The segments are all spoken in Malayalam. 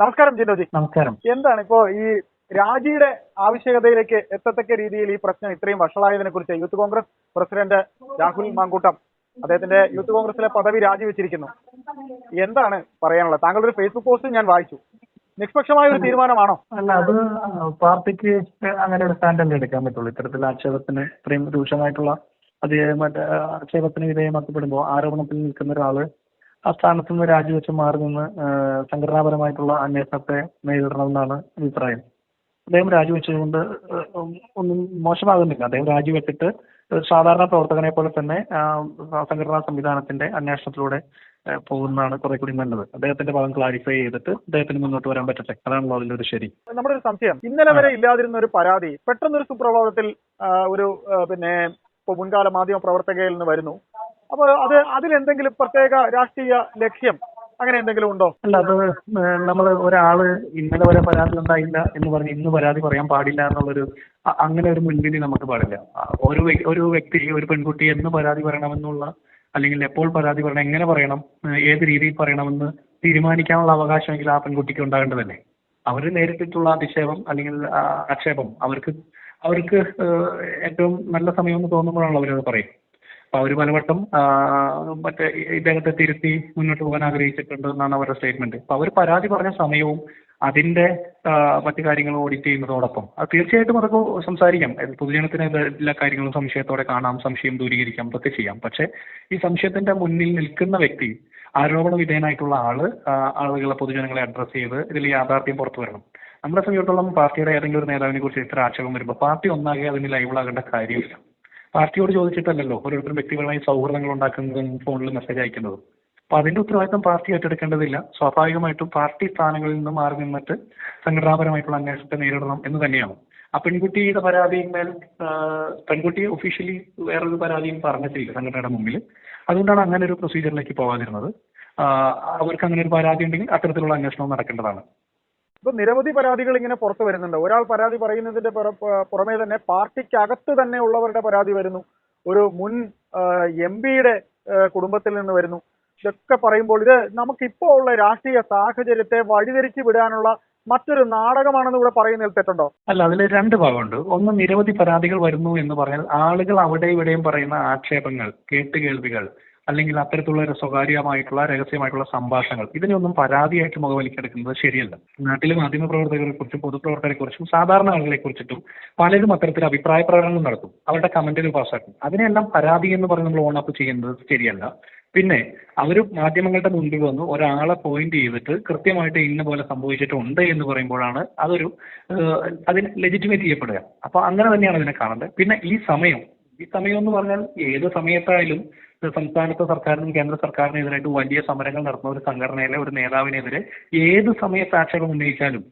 നമസ്കാരം ജിനോജി. നമസ്കാരം. എന്താണ് ഇപ്പോ ഈ രാജിയുടെ ആവശ്യകതയിലേക്ക് എത്തത്തക്ക രീതിയിൽ ഈ പ്രശ്നം ഇത്രയും വഷളായതിനെ കുറിച്ച് യൂത്ത് കോൺഗ്രസ് പ്രസിഡന്റ് രാഹുൽ മാങ്കൂട്ടം അദ്ദേഹത്തിന്റെ യൂത്ത് കോൺഗ്രസിലെ പദവി രാജിവെച്ചിരിക്കുന്നു. എന്താണ് പറയാനുള്ളത്? താങ്കളുടെ ഒരു ഫേസ്ബുക്ക് പോസ്റ്റ് ഞാൻ വായിച്ചു. നിഷ്പക്ഷമായ ഒരു തീരുമാനമാണോ? അല്ല അത് പാർട്ടിക്ക് അങ്ങനെ ഒരു സ്റ്റാൻഡല്ലേ എടുക്കാൻ പറ്റുള്ളൂ. ഇത്തരത്തിൽ ആക്ഷേപത്തിന് ഇത്രയും രൂക്ഷമായിട്ടുള്ള അധികമായിട്ട് ആക്ഷേപത്തിന് വിധേയമാക്കപ്പെടുമ്പോൾ ആരോപണത്തിൽ നിൽക്കുന്ന ഒരാൾ ആ സ്ഥാനത്ത് നിന്ന് രാജിവെച്ച് മാറി നിന്ന് സംഘടനാപരമായിട്ടുള്ള അന്വേഷണത്തെ നേരിടണമെന്നാണ് അഭിപ്രായം. അദ്ദേഹം രാജിവെച്ചതുകൊണ്ട് ഒന്നും മോശമാകുന്നില്ല. അദ്ദേഹം രാജിവെച്ചിട്ട് സാധാരണ പ്രവർത്തകനെ പോലെ തന്നെ സംഘടനാ സംവിധാനത്തിന്റെ അന്വേഷണത്തിലൂടെ പോകുന്നതാണ് കുറെ കൂടി നല്ലത്. അദ്ദേഹത്തിന്റെ ഭാഗം ക്ലാരിഫൈ ചെയ്തിട്ട് അദ്ദേഹത്തിന് മുന്നോട്ട് വരാൻ പറ്റട്ടെ. അതാണല്ലോ അതിന്റെ ഒരു ശരി. നമ്മുടെ ഒരു സംശയം. ഇന്നലെ വരെ ഇല്ലാതിരുന്ന ഒരു പരാതി പെട്ടെന്നൊരു സുപ്രഭാതത്തിൽ ഒരു പിന്നെ മുൻകാല മാധ്യമ പ്രവർത്തകയിൽ നിന്ന് വരുന്നു. അപ്പൊ അത് അതിലെന്തെങ്കിലും പ്രത്യേക രാഷ്ട്രീയ ലക്ഷ്യം അങ്ങനെ എന്തെങ്കിലും ഉണ്ടോ? അല്ല അത് നമ്മൾ ഒരാൾ ഇന്നലെ വരെ പരാതി ഉണ്ടായില്ല എന്ന് പറഞ്ഞ് ഇന്ന് പരാതി പറയാൻ പാടില്ല എന്നുള്ളൊരു അങ്ങനെ ഒരു മുൻവിധി നമുക്ക് പാടില്ല. ഒരു ഒരു വ്യക്തി ഒരു പെൺകുട്ടി എന്ന് പരാതി പറയണമെന്നുള്ള അല്ലെങ്കിൽ എപ്പോൾ പരാതി പറയണം എങ്ങനെ പറയണം ഏത് രീതിയിൽ പറയണമെന്ന് തീരുമാനിക്കാനുള്ള അവകാശമെങ്കിൽ ആ പെൺകുട്ടിക്ക് ഉണ്ടാകേണ്ടതല്ലേ? അവർ നേരിട്ടിട്ടുള്ള അധിക്ഷേപം അല്ലെങ്കിൽ ആക്ഷേപം അവർക്ക് അവർക്ക് ഏറ്റവും നല്ല സമയം എന്ന് തോന്നുമ്പോഴാണല്ലോ അവരത് പറയും. അപ്പൊ അവർ പലവട്ടം മറ്റേ ഇദ്ദേഹത്തെ തിരുത്തി മുന്നോട്ട് പോകാൻ ആഗ്രഹിച്ചിട്ടുണ്ട് എന്നാണ് അവരുടെ സ്റ്റേറ്റ്മെന്റ്. അപ്പൊ അവർ പരാതി പറഞ്ഞ സമയവും അതിന്റെ മറ്റു കാര്യങ്ങളും ഓഡിറ്റ് ചെയ്യുന്നതോടൊപ്പം. അത് തീർച്ചയായിട്ടും അതൊക്കെ സംസാരിക്കാം. പൊതുജനത്തിന് എല്ലാ കാര്യങ്ങളും സംശയത്തോടെ കാണാം സംശയം ദൂരീകരിക്കാം അതൊക്കെ ചെയ്യാം. പക്ഷെ ഈ സംശയത്തിന്റെ മുന്നിൽ നിൽക്കുന്ന വ്യക്തി ആരോപണ വിധേയനായിട്ടുള്ള ആൾ ആളുകളെ പൊതുജനങ്ങളെ അഡ്രസ്സ് ചെയ്ത് ഇതിൽ യാഥാർത്ഥ്യം പുറത്തു വരണം. നമ്മളെ സംബന്ധിച്ചിടത്തോളം പാർട്ടിയുടെ ഏതെങ്കിലും ഒരു നേതാവിനെ കുറിച്ച് ഇത്ര ആക്ഷേപം വരുമ്പോൾ പാർട്ടി ഒന്നാകെ അതിന് ലൈവിളാകേണ്ട കാര്യമില്ല. പാർട്ടിയോട് ചോദിച്ചിട്ടല്ലല്ലോ ഓരോരുത്തരും വ്യക്തിപരമായി സൗഹൃദങ്ങൾ ഉണ്ടാക്കുന്നതും ഫോണിൽ മെസ്സേജ് അയക്കുന്നതും. അപ്പൊ അതിന്റെ ഉത്തരവാദിത്തം പാർട്ടി ഏറ്റെടുക്കേണ്ടതില്ല. സ്വാഭാവികമായിട്ടും പാർട്ടി സ്ഥാനങ്ങളിൽ നിന്ന് മാറി നിന്നിട്ട് സംഘടനാപരമായിട്ടുള്ള അന്വേഷണത്തെ നേരിടണം എന്ന് തന്നെയാണ്. ആ പെൺകുട്ടിയുടെ പരാതിയിന്മേൽ പെൺകുട്ടി ഒഫീഷ്യലി വേറൊരു പരാതിയും പറഞ്ഞിട്ടില്ല സംഘടനയുടെ മുമ്പിൽ. അതുകൊണ്ടാണ് അങ്ങനെ ഒരു പ്രൊസീജിയറിലേക്ക് പോകാതിരുന്നത്. അവർക്ക് അങ്ങനെ ഒരു പരാതി ഉണ്ടെങ്കിൽ അത്തരത്തിലുള്ള അന്വേഷണം നടക്കേണ്ടതാണ്. ഇപ്പൊ നിരവധി പരാതികൾ ഇങ്ങനെ പുറത്തു വരുന്നുണ്ട്. ഒരാൾ പരാതി പറയുന്നതിന്റെ പുറമെ തന്നെ പാർട്ടിക്കകത്ത് തന്നെ ഉള്ളവരുടെ പരാതി വരുന്നു. ഒരു മുൻ എം പിയുടെ കുടുംബത്തിൽ നിന്ന് വരുന്നു. ഇതൊക്കെ പറയുമ്പോൾ ഇത് നമുക്കിപ്പോ ഉള്ള രാഷ്ട്രീയ സാഹചര്യത്തെ വഴിതിരിച്ചു വിടാനുള്ള മറ്റൊരു നാടകമാണെന്ന് ഇവിടെ പറയുന്നതിൽ തെറ്റുണ്ടോ? അല്ല അതിൽ രണ്ട് ഭാഗമുണ്ട്. ഒന്ന് നിരവധി പരാതികൾ വരുന്നു എന്ന് പറഞ്ഞാൽ ആളുകൾ അവിടെ ഇവിടെയും പറയുന്ന ആക്ഷേപങ്ങൾ കേട്ടുകേൾവികൾ അല്ലെങ്കിൽ അത്തരത്തിലുള്ള ഒരു സ്വകാര്യമായിട്ടുള്ള രഹസ്യമായിട്ടുള്ള സംഭാഷണങ്ങൾ. ഇതിനൊന്നും പരാതിയായിട്ട് മുഖവലിക്കെടുക്കുന്നത് ശരിയല്ല. നാട്ടിലെ മാധ്യമപ്രവർത്തകരെ കുറിച്ചും പൊതുപ്രവർത്തകരെ കുറിച്ചും സാധാരണ ആളുകളെ കുറിച്ചിട്ടും പലരും അത്തരത്തിൽ അഭിപ്രായ പ്രകടനങ്ങൾ നടത്തും. അവരുടെ കമന്റുകൾ പാസ്സാക്കും. അതിനെല്ലാം പരാതി എന്ന് പറഞ്ഞ് നമ്മൾ ഓണപ്പ് ചെയ്യുന്നത് ശരിയല്ല. പിന്നെ അവർ മാധ്യമങ്ങളുടെ മുൻപിൽ വന്ന് ഒരാളെ പോയിന്റ് ചെയ്തിട്ട് കൃത്യമായിട്ട് ഇന്ന പോലെ സംഭവിച്ചിട്ടുണ്ട് എന്ന് പറയുമ്പോഴാണ് അതൊരു അതിന് ലെജിറ്റിമേറ്റ് ചെയ്യപ്പെടുക. അപ്പൊ അങ്ങനെ തന്നെയാണ് അതിനെ കാണേണ്ടത് പിന്നെ ഈ സമയം ഈ സമയം എന്ന് പറഞ്ഞാൽ ഏത് സമയത്തായാലും സംസ്ഥാനത്തെ സർക്കാരിനും കേന്ദ്ര സർക്കാരിനും എതിരായിട്ട് വലിയ സമരങ്ങൾ നടത്തുന്ന ഒരു സംഘടനയിലെ ഒരു നേതാവിനെതിരെ ഏത് സമയത്ത് ആക്ഷേപം ഉന്നയിച്ചാലും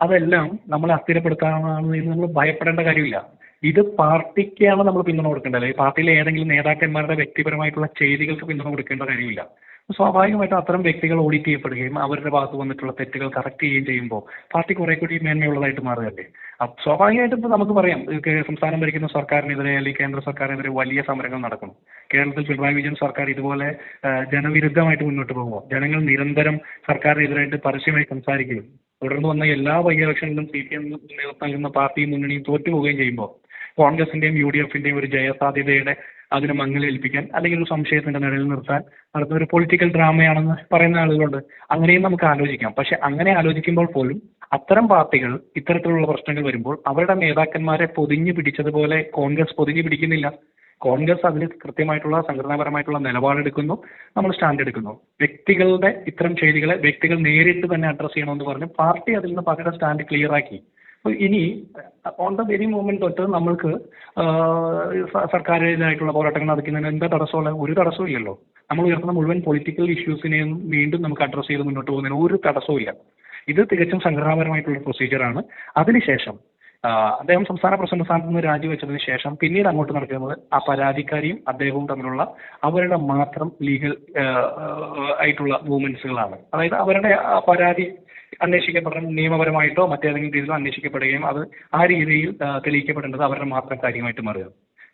അതെല്ലാം നമ്മളെ അസ്ഥിരപ്പെടുത്താനാണ് എന്ന് നമ്മൾ ഭയപ്പെടേണ്ട കാര്യമില്ല. ഇത് പാർട്ടിക്കാണ് നമ്മൾ പിന്തുണ കൊടുക്കേണ്ടത്. പാർട്ടിയിലെ ഏതെങ്കിലും നേതാക്കന്മാരുടെ വ്യക്തിപരമായിട്ടുള്ള ചെയ്തികൾക്ക് പിന്തുണ കൊടുക്കേണ്ട കാര്യമില്ല. സ്വാഭാവികമായിട്ടും അത്തരം വ്യക്തികൾ ഓഡിറ്റ് ചെയ്യപ്പെടുകയും അവരുടെ ഭാഗത്ത് വന്നിട്ടുള്ള തെറ്റുകൾ കറക്റ്റ് ചെയ്യുകയും ചെയ്യുമ്പോൾ പാർട്ടി കുറെ കൂടി മേന്മയുള്ളതായിട്ട് മാറുകയല്ലേ? സ്വാഭാവികമായിട്ടും ഇപ്പൊ നമുക്ക് പറയാം സംസ്ഥാനം ഭരിക്കുന്ന സർക്കാരിനെതിരെ അല്ലെങ്കിൽ കേന്ദ്ര സർക്കാരിനെതിരെ വലിയ സമരങ്ങൾ നടക്കുന്നു. കേരളത്തിൽ പിണറായി വിജയൻ സർക്കാർ ഇതുപോലെ ജനവിരുദ്ധമായിട്ട് മുന്നോട്ട് പോകുമ്പോൾ ജനങ്ങൾ നിരന്തരം സർക്കാരിനെതിരായിട്ട് പരസ്യമായി സംസാരിക്കുകയും തുടർന്ന് വന്ന എല്ലാ ബൈ ഇലക്ഷനിലും സി പി എം നൽകുന്ന പാർട്ടിയും മുന്നണിയും തോറ്റുപോകുകയും ചെയ്യുമ്പോൾ കോൺഗ്രസിന്റെയും യു ഡി എഫിന്റെയും ഒരു ജയസാധ്യതയുടെ അതിനെ മങ്ങലേൽപ്പിക്കാൻ അല്ലെങ്കിൽ ഒരു സംശയത്തിന്റെ നിഴലിൽ നിർത്താൻ നടത്തുന്ന ഒരു പൊളിറ്റിക്കൽ ഡ്രാമയാണെന്ന് പറയുന്ന ആളുകളുണ്ട്. അങ്ങനെയും നമുക്ക് ആലോചിക്കാം. പക്ഷെ അങ്ങനെ ആലോചിക്കുമ്പോൾ പോലും അത്തരം പാർട്ടികൾ ഇത്തരത്തിലുള്ള പ്രശ്നങ്ങൾ വരുമ്പോൾ അവരുടെ നേതാക്കന്മാരെ പൊതിഞ്ഞു പിടിച്ചതുപോലെ കോൺഗ്രസ് പൊതിഞ്ഞു പിടിക്കുന്നില്ല. കോൺഗ്രസ് അതിന് കൃത്യമായിട്ടുള്ള സംഘടനാപരമായിട്ടുള്ള നിലപാടെടുക്കുന്നു. നമ്മൾ സ്റ്റാൻഡ് എടുക്കുന്നു. വ്യക്തികളുടെ ഇത്തരം ചെയ്തികളെ വ്യക്തികൾ നേരിട്ട് തന്നെ അഡ്രസ് ചെയ്യണമെന്ന് പറഞ്ഞ് പാർട്ടി അതിൽ നിന്ന് പാർട്ടിയുടെ സ്റ്റാൻഡ് ക്ലിയർ ആക്കി. ഇനി ഓൺ ദ വെരി മൂമെന്റ് തൊട്ട് നമ്മൾക്ക് സർക്കാരിനായിട്ടുള്ള പോരാട്ടങ്ങൾ നടക്കുന്നതിന് എന്താ തടസ്സമുള്ള ഒരു തടസ്സവും ഇല്ലല്ലോ. നമ്മൾ ഉയർത്തുന്ന മുഴുവൻ പൊളിറ്റിക്കൽ ഇഷ്യൂസിനെയും വീണ്ടും നമുക്ക് അഡ്രസ് ചെയ്ത് മുന്നോട്ട് പോകുന്നതിന് ഒരു തടസ്സവും ഇല്ല. ഇത് തികച്ചും സംഘടനാപരമായിട്ടുള്ള പ്രൊസീജിയറാണ് അതിനുശേഷം അദ്ദേഹം സംസ്ഥാന പ്രസിഡന്റ് സ്ഥാനത്ത് നിന്ന് രാജിവെച്ചതിന് ശേഷം പിന്നീട് അങ്ങോട്ട് നടക്കുന്നത് ആ പരാതിക്കാരിയും അദ്ദേഹവും തമ്മിലുള്ള അവരുടെ മാത്രം ലീഗൽ ആയിട്ടുള്ള മൂവ്മെന്റ്സുകളാണ് അതായത് അവരുടെ പരാതി അന്വേഷിക്കപ്പെടണം നിയമപരമായിട്ടോ മറ്റേതെങ്കിലും രീതിയിലോ അന്വേഷിക്കപ്പെടുകയും അത് ആ രീതിയിൽ തെളിയിക്കപ്പെടേണ്ടത് അവരുടെ മാത്രം കാര്യമായിട്ട് മാറുക.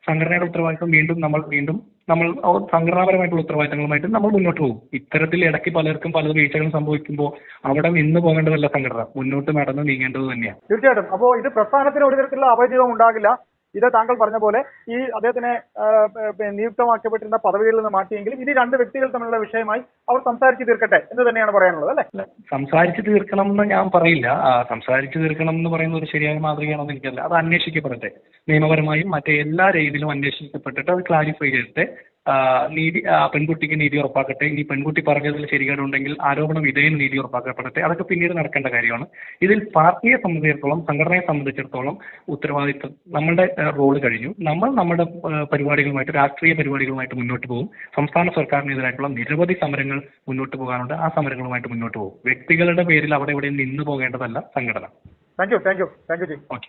സംഘടനയുടെ ഉത്തരവാദിത്വം വീണ്ടും നമ്മൾ വീണ്ടും നമ്മൾ സംഘടനാപരമായിട്ടുള്ള ഉത്തരവാദിത്തങ്ങളുമായിട്ട് നമ്മൾ മുന്നോട്ട് പോകും. ഇത്തരത്തിൽ ഇടയ്ക്ക് പലർക്കും പല വീഴ്ചകളും സംഭവിക്കുമ്പോൾ അവിടെ നിന്ന് പോകേണ്ടതല്ല സംഘടന. മുന്നോട്ട് നടന്ന് നീങ്ങേണ്ടത് തന്നെയാണ്. തീർച്ചയായിട്ടും. അപ്പോൾ ഇത് പ്രസ്ഥാനത്തിന് ഒരു തരത്തിലുള്ള അപരിചിതം ഉണ്ടാകില്ല ഇത് താങ്കൾ പറഞ്ഞ പോലെ ഈ അദ്ദേഹത്തിനെ നിയുക്തമാക്കപ്പെട്ടിരുന്ന പദവികളിൽ നിന്ന് മാറ്റിയെങ്കിലും ഇത് രണ്ട് വ്യക്തികൾ തമ്മിലുള്ള വിഷയമായി അവർ സംസാരിച്ചു തീർക്കട്ടെ എന്ന് തന്നെയാണ് പറയാനുള്ളത് അല്ലെ? സംസാരിച്ചു തീർക്കണം എന്ന് ഞാൻ പറയില്ല. സംസാരിച്ചു തീർക്കണം എന്ന് പറയുന്ന ഒരു ശരിയായ മാതൃകയാണെന്ന് എനിക്കല്ല അത് അന്വേഷിക്കപ്പെടട്ടെ. നിയമപരമായും മറ്റേ എല്ലാ രീതിയിലും അന്വേഷിക്കപ്പെട്ടിട്ട് അത് ക്ലാരിഫൈ ചെയ്തിട്ട് നീതി പെൺകുട്ടിക്ക് നീതി ഉറപ്പാക്കട്ടെ. ഇനി പെൺകുട്ടി പറഞ്ഞതിൽ ശരികേടുണ്ടെങ്കിൽ ആരോപണം വിധേയൻ നീതി ഉറപ്പാക്കപ്പെടട്ടെ. അതൊക്കെ പിന്നീട് നടക്കേണ്ട കാര്യമാണ്. ഇതിൽ പാർട്ടിയെ സംബന്ധിച്ചിടത്തോളം സംഘടനയെ സംബന്ധിച്ചിടത്തോളം ഉത്തരവാദിത്വം നമ്മുടെ റോൾ കഴിഞ്ഞു. നമ്മൾ നമ്മുടെ പരിപാടികളുമായിട്ട് രാഷ്ട്രീയ പരിപാടികളുമായിട്ട് മുന്നോട്ട് പോകും. സംസ്ഥാന സർക്കാരിനെതിരായിട്ടുള്ള നിരവധി സമരങ്ങൾ മുന്നോട്ട് പോകാനുണ്ട്. ആ സമരങ്ങളുമായിട്ട് മുന്നോട്ട് പോകും. വ്യക്തികളുടെ പേരിൽ അവിടെ ഇവിടെ നിന്ന് പോകേണ്ടതല്ല സംഘടന. Thank you thank you thank you okay